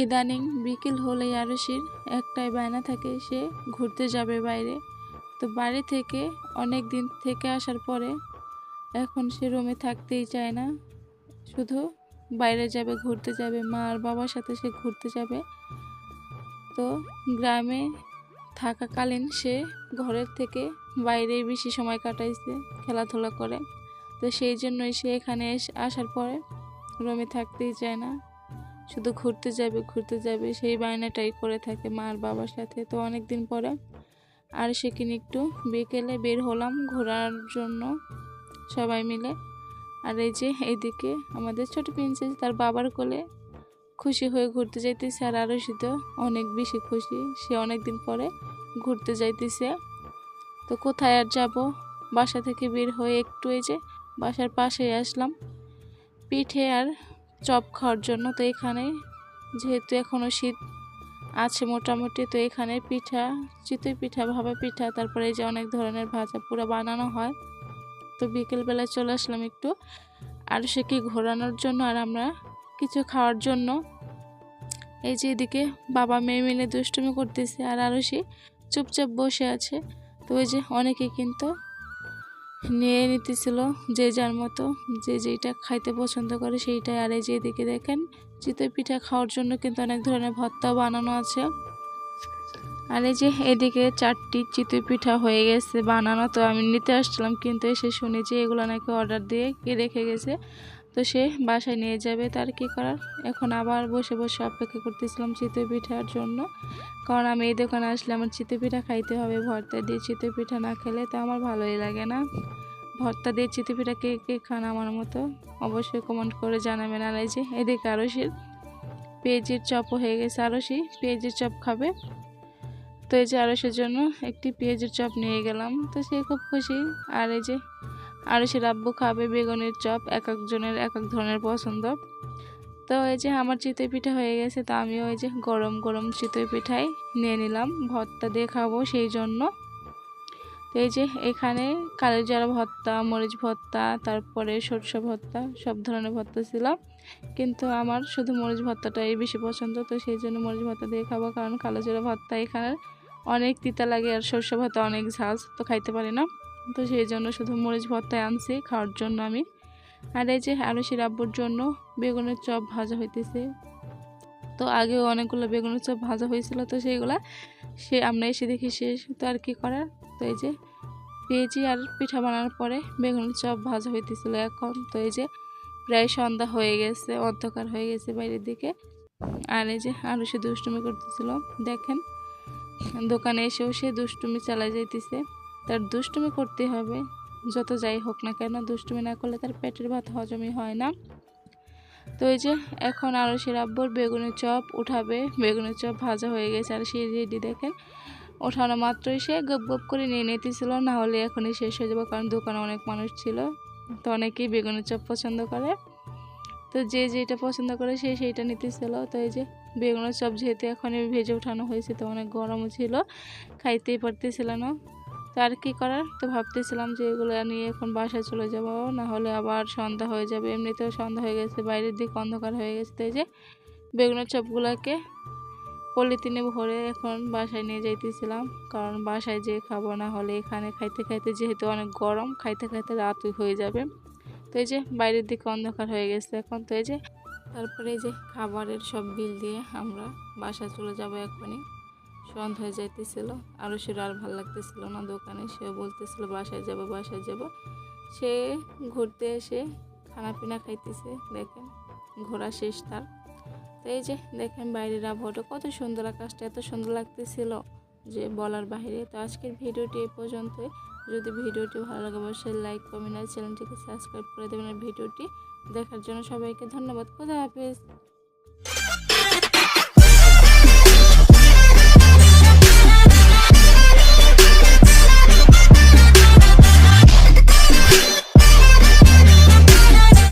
ইদানিং বিকেল হলেই আরশির একটাই বায়না থাকে, সে ঘুরতে যাবে বাইরে। তো বাড়ি থেকে, অনেক দিন থেকে আসার পরে এখন সে রুমে থাকতেই চায় না। শুধু বাইরে যাবে, ঘুরতে যাবে, মা আর বাবার সাথে সে ঘুরতে যাবে। তো গ্রামে থাকাকালীন সে ঘরের থেকে বাইরেই বেশি সময় কাটাইছে, খেলাধুলা করে। তো সেই জন্যই সে এখানে আসার পরে রুমে থাকতেই চায় না। শুধু ঘুরতে যাবে ঘুরতে যাবে, সেই বায়নাটাই করে থাকে মা আর বাবার সাথে। তো অনেক দিন পরে আর সেখানে একটু বিকেলে বের হলাম ঘোরার জন্য সবাই মিলে। আর এই যে এইদিকে আমাদের ছোট প্রিন্সেস, তার বাবার কোলে খুশি হয়ে ঘুরতে যাইতেছে আর আরও সে তো অনেক বেশি খুশি। সে অনেক দিন পরে ঘুরতে যাইতেছে। তো কোথায় আর যাব? বাসা থেকে বের হয়ে একটু এই যে বাসার পাশেই আসলাম। পিঠে আর চপ খাওয়ার জন্য তো এখানে, যেহেতু এখনও শীত আছে মোটামুটি, তো এখানে পিঠা, চিতই পিঠা ভাবা পিঠা, তারপরে এই যে অনেক ধরনের ভাজা পুরো বানানো হয়। তো বিকেলবেলায় চলে আসলাম একটু। আর সে কি ঘোরানোর জন্য আর আমরা কিছু খাওয়ার জন্য। এই যে এদিকে বাবা মেয়ে মিলে দুষ্টুমি করতেছে আর আরও সে চুপচাপ বসে আছে। তো ওই যে অনেকে কিন্তু নিয়ে নিতেছিল, যে যার মতো, যে যেটা খাইতে পছন্দ করে সেইটাই। আর এই যে এদিকে দেখেন, চিতই পিঠা খাওয়ার জন্য কিন্তু অনেক ধরনের ভর্তা বানানো আছে। আর এই যে এদিকে চারটি চিতই পিঠা হয়ে গেছে বানানো, তো আমি নিতে আসছিলাম, কিন্তু এসে শুনি যে এগুলো নাকি অর্ডার দিয়ে কে রেখে গেছে। তো সে বাসায় নিয়ে যাবে, তার কি করার? এখন আবার বসে বসে অপেক্ষা করতেছিলাম চিতই পিঠার জন্য। কারণ আমি এই দোকানে আসলে আমার চিতই পিঠা খাইতে হবে, ভর্তা দিয়ে চিতই পিঠা না খেলে তো আমার ভালোই লাগে না। ভর্তা দিয়ে চিতই পিঠা কে কে খান আমার মতো? অবশ্যই কমেন্ট করে জানাবেন আর এই যে এদিকে আরশির পেঁয়াজের চপও হয়ে গেছে। আরশি, পেঁয়াজের চপ খাবে? তো এই যে আরসের জন্য একটি পেঁয়াজের চপ নিয়ে গেলাম। তো সে খুব খুশি। আর এই যে আরসের আব্বু খাবে বেগুনের চপ, এক একজনের এক এক ধরনের পছন্দ। তো এই যে আমার চিতই পিঠা হয়ে গেছে, তো আমি ওই যে গরম গরম চিতই পিঠাই নিয়ে নিলাম, ভর্তা দিয়ে খাব সেই জন্য। তো এই যে এখানে কালো জারা ভর্তা, মরিচ ভর্তা, তারপরে সরষে ভর্তা, সব ধরনের ভর্তা ছিল কিন্তু আমার শুধু মরিচ ভর্তাটাই বেশি পছন্দ, তো সেই জন্য মরিচ ভর্তা দিয়ে খাব, কারণ কালো জিরা ভর্তা এখানে অনেক তিতা লাগে আর সরষে ভর্তা অনেক ঝাঁজ তো খাইতে পারি না। তো সেই জন্য শুধু মরিচ ভর্তায় আনছি, খাওয়ার জন্য আমি। আর এই যে আরসির আব্বুর জন্য বেগুনের চপ ভাজা হইতেছে। তো আগেও অনেকগুলো বেগুনের চপ ভাজা হয়েছিল তো সেইগুলা সে আমরা এসে দেখি শেষ। তো আর কি করার? তো এই যে পেঁয়াজি আর পিঠা বানানোর পরে বেগুনের চপ ভাজা হইতেছিল এখন। তো এই যে প্রায় সন্ধ্যা হয়ে গেছে, অন্ধকার হয়ে গেছে বাইরের দিকে। আর এই যে আরও সে দুষ্টুমি করতেছিল, দেখেন। দোকানে এসেও সে দুষ্টুমি চালা যাইতেছে। তার দুষ্টুমি করতে হবে। যত যাই হোক না কেন দুষ্টুমি না করলে তার পেটের ভাত হজমই হয় না। তো এই যে এখন আরও সে রাব্বর বেগুনের চপ উঠাবে। বেগুনের চপ ভাজা হয়ে গেছে আর সে রেডি দেখেন। ওঠানো মাত্রই সে গপ গপ করে নিয়ে নিতেছিল। না হলে এখনই শেষ হয়ে যাব কারণ দোকানে অনেক মানুষ ছিল। তো অনেকেই বেগুনের চপ পছন্দ করে। তো যে যেটা পছন্দ করে সে সেইটা নিতেছিল। তো এই যে বেগুনের চপ যেহেতু এখন ভেজে ওঠানো হয়েছে, তো অনেক গরমও ছিল। খাইতেই পারতেছিল না। তো আর কী করার? তো ভাবতেছিলাম যে এগুলো নিয়ে এখন বাসায় চলে যাব না হলে আবার সন্ধ্যা হয়ে যাবে। এমনিতেও সন্ধ্যা হয়ে গেছে, বাইরের দিক অন্ধকার হয়ে গেছে, তো এই যে বেগুনের চপগুলোকে পলিথিনে ভরে এখন বাসায় নিয়ে যাইতেছিলাম। কারণ বাসায় যেয়ে খাব না হলে এখানে খাইতে খাইতে যেহেতু অনেক গরম, খাইতে খাইতে রাত হয়ে যাবে। তো এই যে বাইরের দিকে অন্ধকার হয়ে গেছে এখন, তো এই যে তারপরে এই যে খাবারের সব বিল দিয়ে আমরা বাসায় চলে যাব এখনই। সন্ধ্যা হয়ে যাইতেছিল। আরও সেটা আর ভালো লাগতেছিল না দোকানে। সে বলতেছিল, বাসায় যাব বাসায় যাব। সে ঘুরতে এসে খানা পিনা খাইতেছে, দেখেন। ঘোরা শেষ তার। তো এই যে, দেখেন বাইরের আবহাওয়াটা কত সুন্দর আকাশটা, এত সুন্দর লাগতেছিল যে বলার বাইরে তো আজকের ভিডিওটি এই পর্যন্তই। যদি ভিডিওটি ভালো লাগে, অবশ্যই লাইক, কমেন্ট আর চ্যানেলটিকে সাবস্ক্রাইব করে দেবেন। আর ভিডিওটি দেখার জন্য সবাইকে ধন্যবাদ। খোদা হাফেজ।